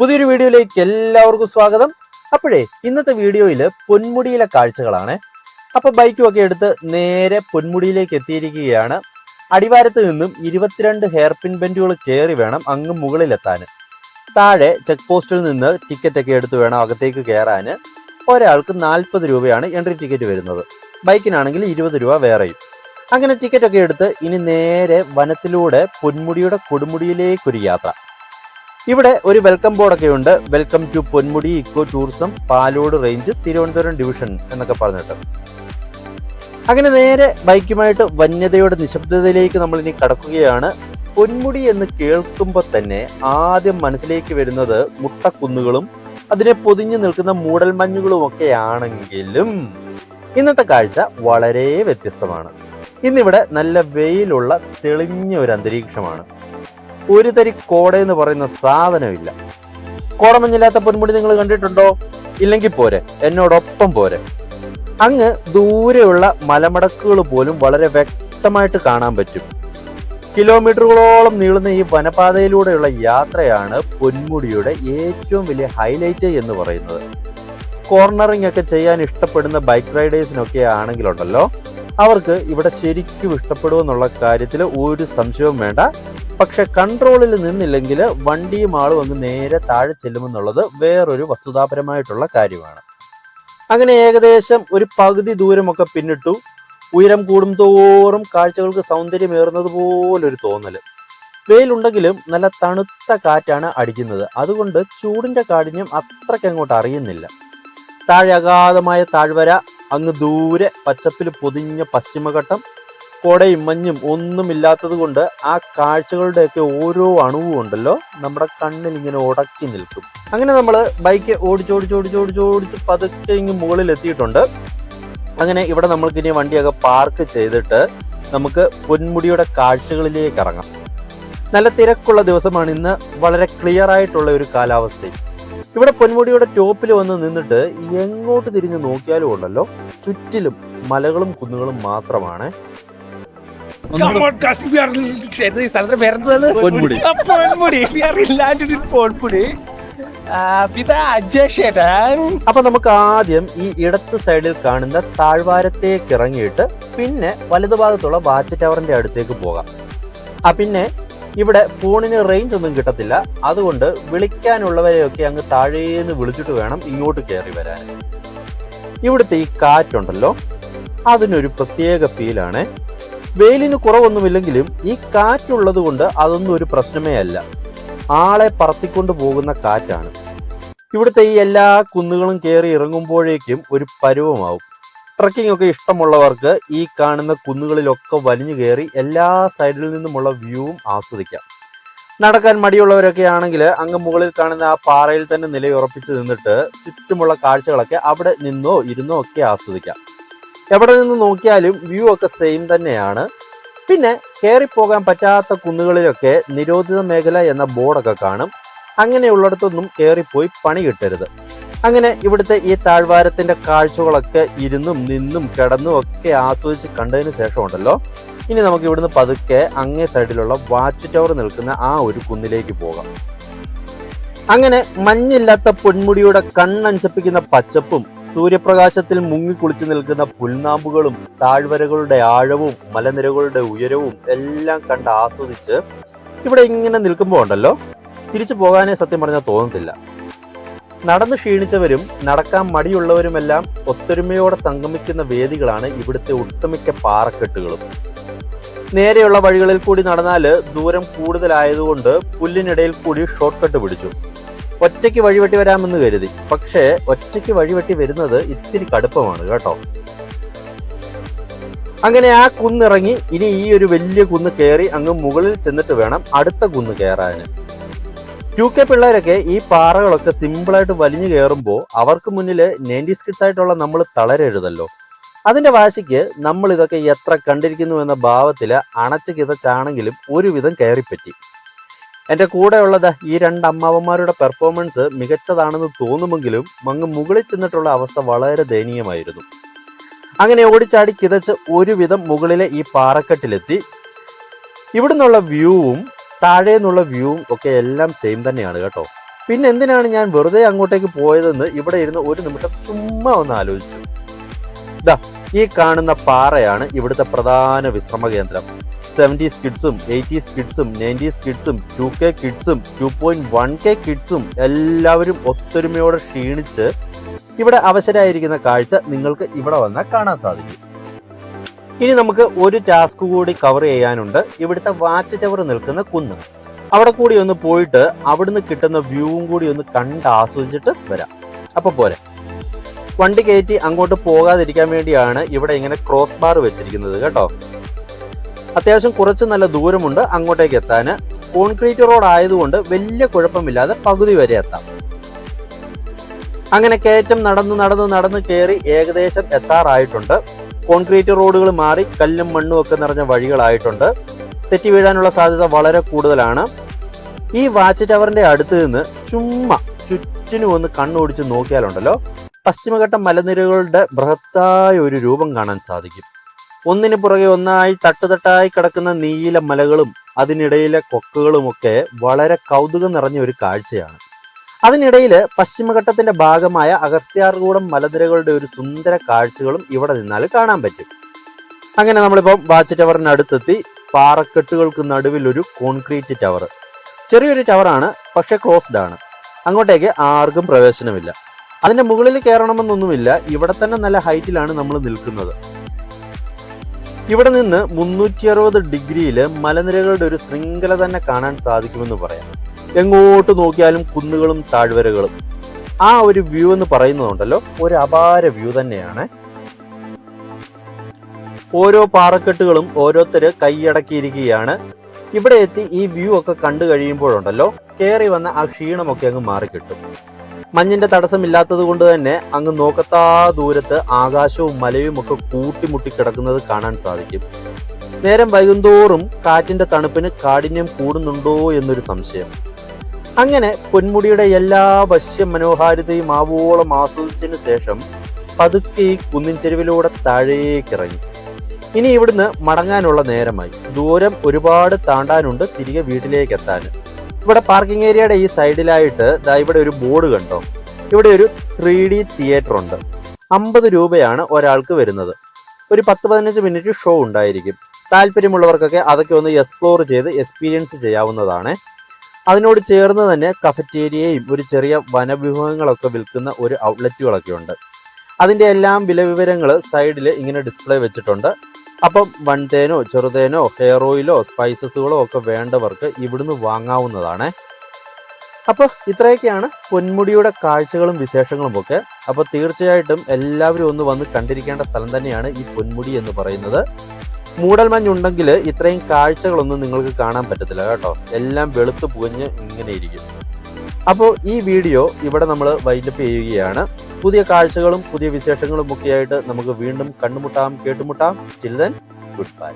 പുതിയൊരു വീഡിയോയിലേക്ക് എല്ലാവർക്കും സ്വാഗതം. അപ്പോഴേ ഇന്നത്തെ വീഡിയോയിൽ പൊന്മുടിയിലെ കാഴ്ചകളാണ്. അപ്പൊ ബൈക്കും ഒക്കെ എടുത്ത് നേരെ പൊന്മുടിയിലേക്ക് എത്തിയിരിക്കുകയാണ്. അടിവാരത്ത് നിന്നും ഇരുപത്തിരണ്ട് ഹെയർ പിൻ ബെൻഡുകൾ കയറി വേണം അങ്ങ് മുകളിലെത്താൻ. താഴെ ചെക്ക് പോസ്റ്റിൽ നിന്ന് ടിക്കറ്റ് ഒക്കെ എടുത്ത് വേണം അകത്തേക്ക് കയറാൻ. ഒരാൾക്ക് നാൽപ്പത് രൂപയാണ് എൻട്രി ടിക്കറ്റ് വരുന്നത്. ബൈക്കിനാണെങ്കിൽ ഇരുപത് രൂപ വേറെയും. അങ്ങനെ ടിക്കറ്റ് ഒക്കെ എടുത്ത് ഇനി നേരെ വനത്തിലൂടെ പൊന്മുടിയുടെ കൊടുമുടിയിലേക്കൊരു യാത്ര. ഇവിടെ ഒരു വെൽക്കം ബോർഡൊക്കെ ഉണ്ട്. Welcome to Ponmudi eco tourism Palode range Thiruvananthapuram division എന്നൊക്കെ പറഞ്ഞിട്ട്. അങ്ങനെ നേരെ ബൈക്കുമായിട്ട് വന്യതയുടെ നിശബ്ദതയിലേക്ക് നമ്മൾ ഇനി കടക്കുകയാണ്. പൊന്മുടി എന്ന് കേൾക്കുമ്പോൾ തന്നെ ആദ്യം മനസ്സിലേക്ക് വരുന്നത് മുട്ടക്കുന്നുകളും അതിനെ പൊതിഞ്ഞു നിൽക്കുന്ന മൂടൽമഞ്ഞുകളും ഒക്കെ ആണെങ്കിലും ഇന്നത്തെ കാഴ്ച വളരെ വ്യത്യസ്തമാണ്. ഇന്നിവിടെ നല്ല വെയിലുള്ള തെളിഞ്ഞ ഒരു അന്തരീക്ഷമാണ്. ഒരു തരി കോട എന്ന് പറയുന്ന സാധനമില്ല. കോടമഞ്ഞില്ലാത്ത പൊന്മുടി നിങ്ങൾ കണ്ടിട്ടുണ്ടോ? ഇല്ലെങ്കിൽ പോരെ എന്നോടൊപ്പം പോരെ. അങ്ങ് ദൂരെയുള്ള മലമടക്കുകൾ പോലും വളരെ വ്യക്തമായിട്ട് കാണാൻ പറ്റും. കിലോമീറ്ററുകളോളം നീളുന്ന ഈ വനപാതയിലൂടെയുള്ള യാത്രയാണ് പൊന്മുടിയുടെ ഏറ്റവും വലിയ ഹൈലൈറ്റ് എന്ന് പറയുന്നത്. കോർണറിംഗ് ഒക്കെ ചെയ്യാൻ ഇഷ്ടപ്പെടുന്ന ബൈക്ക് റൈഡേഴ്സിനൊക്കെ ആണെങ്കിലുണ്ടല്ലോ അവർക്ക് ഇവിടെ ശരിക്കും ഇഷ്ടപ്പെടുമെന്നുള്ള കാര്യത്തിൽ ഒരു സംശയവും വേണ്ട. പക്ഷെ കൺട്രോളിൽ നിന്നില്ലെങ്കിൽ വണ്ടിയും ആളും അങ്ങ് നേരെ താഴെ ചെല്ലുമെന്നുള്ളത് വേറൊരു വസ്തുതാപരമായിട്ടുള്ള കാര്യമാണ്. അങ്ങനെ ഏകദേശം ഒരു പകുതി ദൂരമൊക്കെ പിന്നിട്ടു. ഉയരം കൂടും തോറും കാഴ്ചകൾക്ക് സൗന്ദര്യമേറുന്നത് പോലൊരു തോന്നൽ വെയിലുണ്ടെങ്കിലും നല്ല തണുത്ത കാറ്റാണ് അടിക്കുന്നത്. അതുകൊണ്ട് ചൂടിന്റെ കാഠിന്യം അത്രയ്ക്ക് അങ്ങോട്ട് അറിയുന്നില്ല. താഴെ അഗാധമായ താഴ്വര അങ്ങ് ദൂരെ പച്ചപ്പിൽ പൊതിഞ്ഞ പശ്ചിമഘട്ടം കൊടയും മഞ്ഞും ഒന്നുമില്ലാത്തത് കൊണ്ട് ആ കാഴ്ചകളുടെയൊക്കെ ഓരോ അണുവും ഉണ്ടല്ലോ നമ്മുടെ കണ്ണിൽ ഇങ്ങനെ ഉടക്കി നിൽക്കും. അങ്ങനെ നമ്മൾ ബൈക്ക് ഓടിച്ചോടിച്ചോടിച്ചോടിച്ചോടിച്ച് പതുക്കെ ഇങ്ങ് മുകളിൽ എത്തിയിട്ടുണ്ട്. അങ്ങനെ ഇവിടെ നമ്മൾക്ക് ഇനി വണ്ടിയൊക്കെ പാർക്ക് ചെയ്തിട്ട് നമുക്ക് പൊന്മുടിയുടെ കാഴ്ചകളിലേക്ക് ഇറങ്ങാം. നല്ല തിരക്കുള്ള ദിവസമാണ്. ഇന്ന് വളരെ ക്ലിയർ ആയിട്ടുള്ള ഒരു കാലാവസ്ഥ. ഇവിടെ പൊന്മുടിയുടെ ടോപ്പിൽ വന്ന് നിന്നിട്ട് എങ്ങോട്ട് തിരിഞ്ഞു നോക്കിയാലും ഉണ്ടല്ലോ. ചുറ്റിലും മലകളും കുന്നുകളും മാത്രമാണ്. അപ്പൊ നമുക്ക് ആദ്യം ഈ ഇടത്ത് സൈഡിൽ കാണുന്ന താഴ്വാരത്തേക്ക് ഇറങ്ങിയിട്ട് പിന്നെ വലതുഭാഗത്തുള്ള വാച്ച് ടവറിന്റെ അടുത്തേക്ക് പോകാം. ആ പിന്നെ ഇവിടെ ഫോണിന് റേഞ്ച് ഒന്നും കിട്ടത്തില്ല. അതുകൊണ്ട് വിളിക്കാനുള്ളവരെയൊക്കെ അങ്ങ് താഴേന്ന് വിളിച്ചിട്ട് വേണം ഇങ്ങോട്ട് കയറി വരാൻ. ഇവിടുത്തെ ഈ കാറ്റുണ്ടല്ലോ അതിനൊരു പ്രത്യേക ഫീലാണ് വെയിലിന് കുറവൊന്നുമില്ലെങ്കിലും ഈ കാറ്റുള്ളത് കൊണ്ട് അതൊന്നും ഒരു പ്രശ്നമേ അല്ല. ആളെ പറത്തിക്കൊണ്ട് പോകുന്ന കാറ്റാണ്. ഇവിടുത്തെ ഈ എല്ലാ കുന്നുകളും കയറി ഇറങ്ങുമ്പോഴേക്കും ഒരു പരുവമാവും. ട്രക്കിംഗ് ഒക്കെ ഇഷ്ടമുള്ളവർക്ക് ഈ കാണുന്ന കുന്നുകളിലൊക്കെ വലിഞ്ഞു കയറി എല്ലാ സൈഡിൽ നിന്നുമുള്ള വ്യൂവും ആസ്വദിക്കാം. നടക്കാൻ മടിയുള്ളവരൊക്കെ ആണെങ്കിൽ അങ്ങ് മുകളിൽ കാണുന്ന ആ പാറയിൽ തന്നെ നിലയുറപ്പിച്ച് നിന്നിട്ട് ചുറ്റുമുള്ള കാഴ്ചകളൊക്കെ അവിടെ നിന്നോ ഇരുന്നോ ഒക്കെ ആസ്വദിക്കാം. എവിടെ നിന്ന് നോക്കിയാലും വ്യൂ ഒക്കെ സെയിം തന്നെയാണ്. പിന്നെ കയറിപ്പോകാൻ പറ്റാത്ത കുന്നുകളിലൊക്കെ നിരോധിത മേഖല എന്ന ബോർഡൊക്കെ കാണും. അങ്ങനെയുള്ളിടത്തൊന്നും കയറിപ്പോയി പണി കിട്ടരുത് അങ്ങനെ ഇവിടുത്തെ ഈ താഴ്വാരത്തിന്റെ കാഴ്ചകളൊക്കെ ഇരുന്നും നിന്നും കിടന്നും ഒക്കെ ആസ്വദിച്ച് കണ്ടതിന് ശേഷം ഉണ്ടല്ലോ ഇനി നമുക്ക് ഇവിടുന്ന് പതുക്കെ അങ്ങേ സൈഡിലുള്ള വാച്ച് ടവർ നിൽക്കുന്ന ആ ഒരു കുന്നിലേക്ക് പോകാം. അങ്ങനെ മഞ്ഞില്ലാത്ത പൊന്മുടിയുടെ കണ്ണഞ്ചപ്പിക്കുന്ന പച്ചപ്പും സൂര്യപ്രകാശത്തിൽ മുങ്ങിക്കുളിച്ച് നിൽക്കുന്ന പുൽനാമ്പുകളും താഴ്വരകളുടെ ആഴവും മലനിരകളുടെ ഉയരവും എല്ലാം കണ്ട് ആസ്വദിച്ച് ഇവിടെ ഇങ്ങനെ നിൽക്കുമ്പോൾ ഉണ്ടല്ലോ. തിരിച്ചു പോകാനേ സത്യം പറഞ്ഞാൽ തോന്നത്തില്ല. നടന്ന് ക്ഷീണിച്ചവരും നടക്കാൻ മടിയുള്ളവരുമെല്ലാം ഒത്തൊരുമയോടെ സംഗമിക്കുന്ന വേദികളാണ് ഇവിടുത്തെ ഒട്ടുമിക്ക പാറക്കെട്ടുകളും. നേരെയുള്ള വഴികളിൽ കൂടി നടന്നാൽ ദൂരം കൂടുതലായതുകൊണ്ട് പുല്ലിനിടയിൽ കൂടി ഷോർട്ട് കട്ട് പിടിച്ചു. ഒറ്റയ്ക്ക് വഴിവെട്ടി വരാമെന്ന് കരുതി. പക്ഷേ ഒറ്റയ്ക്ക് വഴിവെട്ടി വരുന്നത് ഇത്തിരി കടുപ്പമാണ് കേട്ടോ. അങ്ങനെ ആ കുന്നിറങ്ങി ഇനി ഈ ഒരു വലിയ കുന്ന് കയറി അങ്ങ് മുകളിൽ ചെന്നിട്ട് വേണം അടുത്ത കുന്ന് കയറാൻ ടു കെ പിള്ളേരൊക്കെ ഈ പാറകളൊക്കെ സിമ്പിളായിട്ട് വലിഞ്ഞു കയറുമ്പോൾ അവർക്ക് മുന്നിൽ നയന്റീസ് കിഡ്സ് ആയിട്ടുള്ള നമ്മൾ തളരരുതല്ലോ. അതിന്റെ വാശിക്ക് നമ്മൾ ഇതൊക്കെ എത്ര കണ്ടിരിക്കുന്നു എന്ന ഭാവത്തിൽ അണച്ചു കിതച്ചാണെങ്കിലും ഒരുവിധം കയറിപ്പറ്റി. എന്റെ കൂടെയുള്ളത് ഈ രണ്ട് അമ്മാവന്മാരുടെ പെർഫോമൻസ് മികച്ചതാണെന്ന് തോന്നുമെങ്കിലും മങ്ങ് മുകളിൽ ചെന്നിട്ടുള്ള അവസ്ഥ വളരെ ദയനീയമായിരുന്നു. അങ്ങനെ ഓടിച്ചാടി കിതച്ച് ഒരുവിധം മുകളിലെ ഈ പാറക്കെട്ടിലെത്തി. ഇവിടുന്നുള്ള വ്യൂവും താഴെ നിന്നുള്ള വ്യൂവും ഒക്കെ എല്ലാം സെയിം തന്നെയാണ് കേട്ടോ. പിന്നെ എന്തിനാണ് ഞാൻ വെറുതെ അങ്ങോട്ടേക്ക് പോയതെന്ന് ഇവിടെ ഇരുന്ന് ഒരു നിമിഷം ചുമ്മാ ഒന്ന് ആലോചിച്ചു. ഇതാ ഈ കാണുന്ന പാറയാണ് ഇവിടുത്തെ പ്രധാന വിശ്രമ കേന്ദ്രം. സെവന്റീസ് കിഡ്സും എയ്റ്റീസ് കിഡ്സും നയന്റീസ് കിഡ്സും ടു കെ കിഡ്സും ടു പോയിന്റ് വൺ കെ കിഡ്സും എല്ലാവരും ഒത്തൊരുമയോടെ ക്ഷീണിച്ച് ഇവിടെ അവശരായിരിക്കുന്ന കാഴ്ച നിങ്ങൾക്ക് ഇവിടെ വന്നാൽ കാണാൻ സാധിക്കും. ഇനി നമുക്ക് ഒരു ടാസ്ക് കൂടി കവർ ചെയ്യാനുണ്ട്. ഇവിടുത്തെ വാച്ച് ടവർ നിൽക്കുന്ന കുന്ന്. അവിടെ കൂടി ഒന്ന് പോയിട്ട് അവിടുന്ന് കിട്ടുന്ന വ്യൂവും കൂടി ഒന്ന് കണ്ട് ആസ്വദിച്ചിട്ട് വരാം. അപ്പൊ പോരെ. വണ്ടി കയറ്റി അങ്ങോട്ട് പോകാതിരിക്കാൻ വേണ്ടിയാണ് ഇവിടെ ഇങ്ങനെ ക്രോസ് ബാർ വെച്ചിരിക്കുന്നത് കേട്ടോ. അത്യാവശ്യം കുറച്ച് നല്ല ദൂരമുണ്ട് അങ്ങോട്ടേക്ക് എത്താൻ കോൺക്രീറ്റ് റോഡ് ആയതുകൊണ്ട് വലിയ കുഴപ്പമില്ലാതെ പകുതി വരെ എത്താം. അങ്ങനെ കയറ്റം നടന്ന് നടന്ന് നടന്ന് കയറി ഏകദേശം എത്താറായിട്ടുണ്ട്. കോൺക്രീറ്റ് റോഡുകൾ മാറി കല്ലും മണ്ണും ഒക്കെ നിറഞ്ഞ വഴികളായിട്ടുണ്ട്. തെറ്റി വീഴാനുള്ള സാധ്യത വളരെ കൂടുതലാണ്. ഈ വാച്ച് ടവറിന്റെ അടുത്ത് നിന്ന് ചുമ്മാ ചുറ്റിനും ഒന്ന് കണ്ണോടിച്ച് നോക്കിയാലുണ്ടല്ലോ പശ്ചിമഘട്ട മലനിരകളുടെ ബൃഹത്തായ ഒരു രൂപം കാണാൻ സാധിക്കും. ഒന്നിന് പുറകെ ഒന്നായി തട്ടുതട്ടായി കിടക്കുന്ന നീല മലകളും അതിനിടയിലെ കൊക്കുകളുമൊക്കെ വളരെ കൗതുകം നിറഞ്ഞ ഒരു കാഴ്ചയാണ്. അതിനിടയിൽ പശ്ചിമഘട്ടത്തിന്റെ ഭാഗമായ അഗസ്ത്യാർകൂടം മലനിരകളുടെ ഒരു സുന്ദര കാഴ്ചകളും ഇവിടെ നിന്നാൽ കാണാൻ പറ്റും. അങ്ങനെ നമ്മളിപ്പം വാച്ച് ടവറിന് അടുത്തെത്തി പാറക്കെട്ടുകൾക്ക് നടുവിലൊരു കോൺക്രീറ്റ് ടവർ. ചെറിയൊരു ടവറാണ് പക്ഷേ ക്ലോസ്ഡ് ആണ്. അങ്ങോട്ടേക്ക് ആർക്കും പ്രവേശനമില്ല. അതിന്റെ മുകളിൽ കയറണമെന്നൊന്നുമില്ല ഇവിടെ തന്നെ നല്ല ഹൈറ്റിലാണ് നമ്മൾ നിൽക്കുന്നത്. ഇവിടെ നിന്ന് മുന്നൂറ്റി അറുപത് ഡിഗ്രിയിൽ മലനിരകളുടെ ഒരു ശൃംഖല തന്നെ കാണാൻ സാധിക്കുമെന്ന് പറയാം. എങ്ങോട്ട് നോക്കിയാലും കുന്നുകളും താഴ്വരകളും. ആ ഒരു വ്യൂ എന്ന് പറയുന്നതുണ്ടല്ലോ ഒരു അപാര വ്യൂ തന്നെയാണ്. ഓരോ പാറക്കെട്ടുകളും ഓരോരുത്തര് കൈയടക്കിയിരിക്കുകയാണ്. ഇവിടെ എത്തി ഈ വ്യൂ ഒക്കെ കണ്ടു കഴിയുമ്പോഴുണ്ടല്ലോ കയറി വന്ന ആ ക്ഷീണമൊക്കെ അങ്ങ് മാറിക്കിട്ടും. മഞ്ഞിന്റെ തടസ്സമില്ലാത്തത് കൊണ്ട് തന്നെ അങ്ങ് നോക്കത്താ ദൂരത്ത് ആകാശവും മലയും ഒക്കെ കൂട്ടിമുട്ടി കിടക്കുന്നത് കാണാൻ സാധിക്കും. നേരം വൈകുന്തോറും കാറ്റിന്റെ തണുപ്പിന് കാഠിന്യം കൂടുന്നുണ്ടോ എന്നൊരു സംശയം. അങ്ങനെ പൊന്മുടിയുടെ എല്ലാ വശ്യ മനോഹാരിതയും ആവോളം ആസ്വദിച്ചതിന് ശേഷം പതുക്കെ കുന്നിൻ ചെരുവിലൂടെ താഴേക്കിറങ്ങി. ഇനി ഇവിടുന്ന് മടങ്ങാനുള്ള നേരമായി. ദൂരം ഒരുപാട് താണ്ടാനുണ്ട് തിരികെ വീട്ടിലേക്ക് എത്താൻ ഇവിടെ പാർക്കിംഗ് ഏരിയയുടെ ഈ സൈഡിലായിട്ട് ദാ ഇവിടെ ഒരു ബോർഡ് കണ്ടോ? ഇവിടെ ഒരു ത്രീ ഡി തിയേറ്റർ ഉണ്ട്. അമ്പത് രൂപയാണ് ഒരാൾക്ക് വരുന്നത്. ഒരു പത്ത് പതിനഞ്ച് മിനിറ്റ് ഷോ ഉണ്ടായിരിക്കും. താല്പര്യമുള്ളവർക്കൊക്കെ അതൊക്കെ ഒന്ന് എക്സ്പ്ലോർ ചെയ്ത് എക്സ്പീരിയൻസ് ചെയ്യാവുന്നതാണ്. അതിനോട് ചേർന്ന് തന്നെ കഫറ്റേരിയയും ഒരു ചെറിയ വനവിഭവങ്ങളൊക്കെ വിൽക്കുന്ന ഒരു ഔട്ട്ലെറ്റുകളൊക്കെ ഉണ്ട്. അതിന്റെ എല്ലാം വില വിവരങ്ങൾ സൈഡിൽ ഇങ്ങനെ ഡിസ്പ്ലേ വെച്ചിട്ടുണ്ട്. അപ്പം വൺതേനോ ചെറുതേനോ ഹെയർ ഓയിലോ സ്പൈസസുകളോ ഒക്കെ വേണ്ടവർക്ക് ഇവിടുന്ന് വാങ്ങാവുന്നതാണ്. അപ്പോൾ ഇത്രയൊക്കെയാണ് പൊന്മുടിയുടെ കാഴ്ചകളും വിശേഷങ്ങളും ഒക്കെ. അപ്പോൾ തീർച്ചയായിട്ടും എല്ലാവരും ഒന്ന് വന്ന് കണ്ടിരിക്കേണ്ട സ്ഥലം തന്നെയാണ് ഈ പൊന്മുടി എന്ന് പറയുന്നത്. മൂടൽമഞ്ഞുണ്ടെങ്കിൽ ഇത്രയും കാഴ്ചകളൊന്നും നിങ്ങൾക്ക് കാണാൻ പറ്റത്തില്ല കേട്ടോ. എല്ലാം വെളുത്ത് പുകഞ്ഞ് ഇങ്ങനെ ഇരിക്കും അപ്പോൾ ഈ വീഡിയോ ഇവിടെ നമ്മൾ വൈൻഡപ്പ് ചെയ്യുകയാണ്. പുതിയ കാഴ്ചകളും പുതിയ വിശേഷങ്ങളും ഒക്കെയായിട്ട് നമുക്ക് വീണ്ടും കണ്ടുമുട്ടാം കേട്ടുമുട്ടാം. Then good by